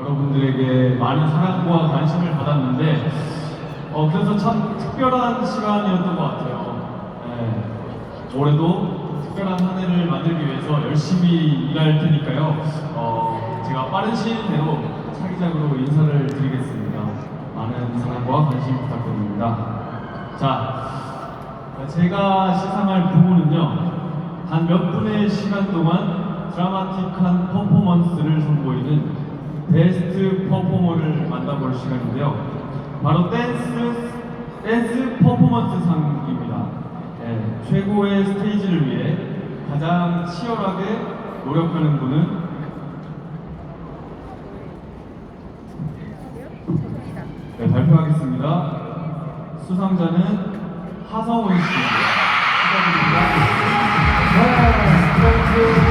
여러분들에게 많은 사랑과 관심을 받았는데 어, 그래서 참 특별한 시간이었던 것 같아요. 네. 올해도 특별한 한 해를 만들기 위해서 열심히 일할 테니까요. 어, 제가 빠른 시일 내로 차기작으로 인사를 드리겠습니다. 많은 사랑과 관심 부탁드립니다. 자, 제가 시상할 부분은요. 단 몇 분의 시간 동안 드라마틱한 퍼포먼스를 선보이는 베스트 퍼포머를 만나볼 시간인데요. 바로 댄스 댄스 퍼포먼스 상입니다. 네, 최고의 스테이지를 위해 가장 치열하게 노력하는 분은 네, 발표하겠습니다. 수상자는 하성훈 씨. 축하드립니다. 네,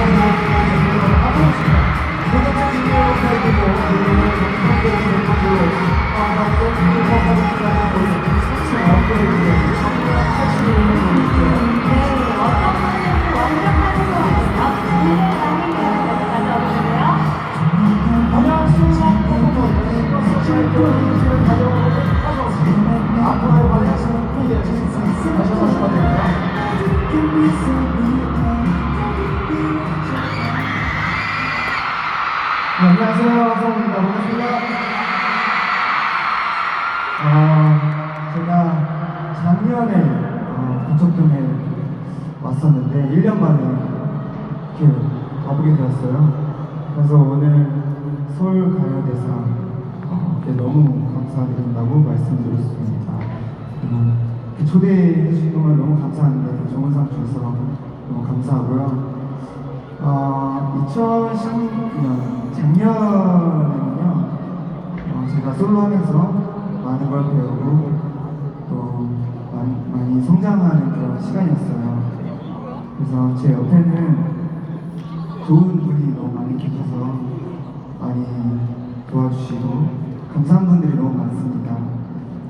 안녕하세요. 반갑습니다. 어, 어, 부척동에 왔었는데 1년 만에 이렇게 와보게 되었어요. 그래서 오늘 서울 가요대상 어, 이렇게 너무 감사드린다고 말씀드렸습니다. 이렇게 초대해 주신 동안 너무 감사한데 좋은 상 주셔서 너무 감사하고요. 어, 2010년 작년에는요 어, 제가 솔로 하면서 많은 걸 배우고 또 많이, 많이 성장하는 그런 시간이었어요. 그래서 제 옆에는 좋은 분이 너무 많이 계셔서 많이 도와주시고 감사한 분들이 너무 많습니다.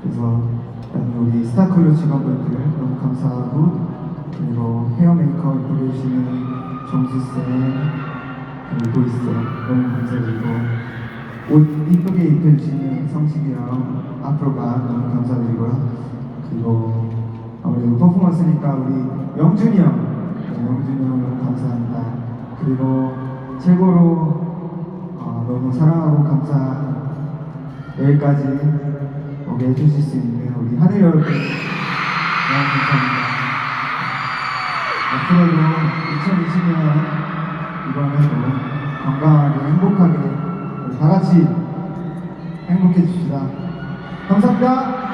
그래서 우리 스타크루 직원분들 너무 감사하고 그리고 헤어 메이크업 입혀주시는 정수쌤 그리고 보이스 너무 감사드리고 옷 이쁘게 입혀주시는 성식이랑 앞으로가 너무 감사드리고요. 그리고 아무래도 퍼포먼스니까 우리 영준이 형 네, 영준이 형 너무 감사합니다. 그리고 최고로 어, 너무 사랑하고 감사 여기까지 오게 해주실 수 있는 하늘 여러분 너무 감사합니다. 앞으로도 2020년 이번에도 건강하게 행복하게 다 같이 행복해 줍시다. 감사합니다.